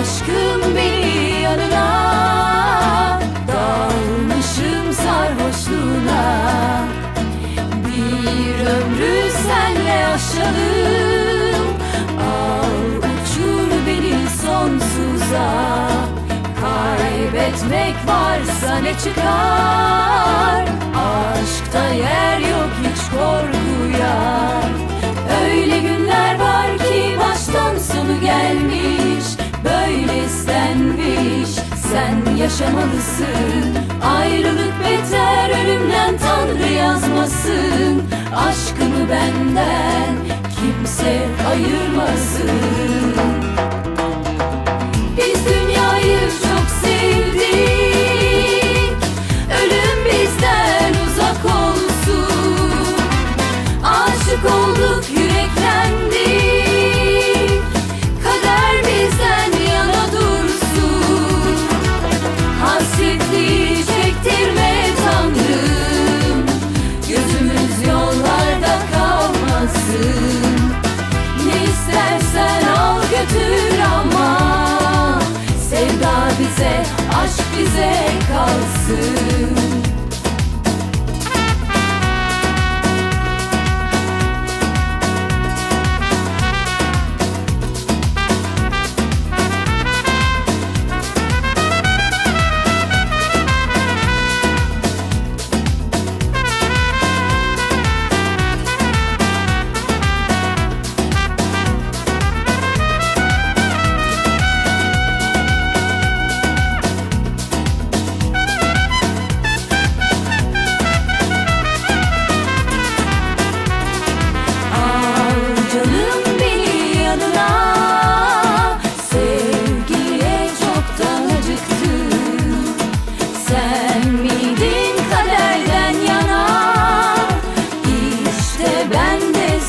aşkım benim Kaybetmek varsa ne çıkar? Aşkta yer yok hiç korkuya. Öyle günler var ki baştan sonu gelmiş. Böyle istenmiş. Sen yaşamalısın. Ayrılık beter ölümden Tanrı yazmasın. Aşkımı benden kimse ayırmasın Aşık olduk yüreklendik. Kader bizden yana dursun. Hasretli çektirme Tanrım. Gözümüz yollarda kalmasın. Ne istersen al götür ama. Sevda bize, aşk bize kalsın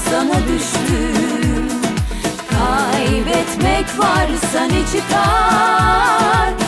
sana düştüm. Kaybetmek varsa ne çıkar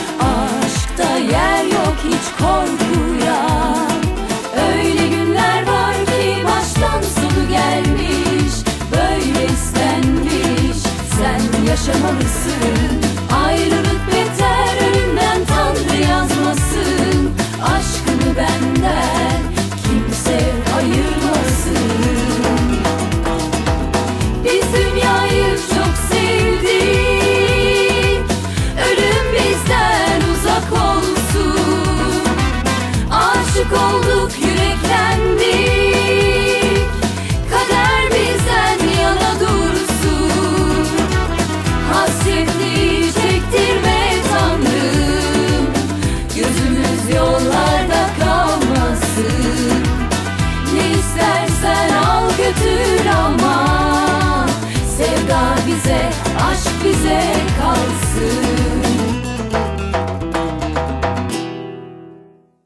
bize, aşk bize kalsın.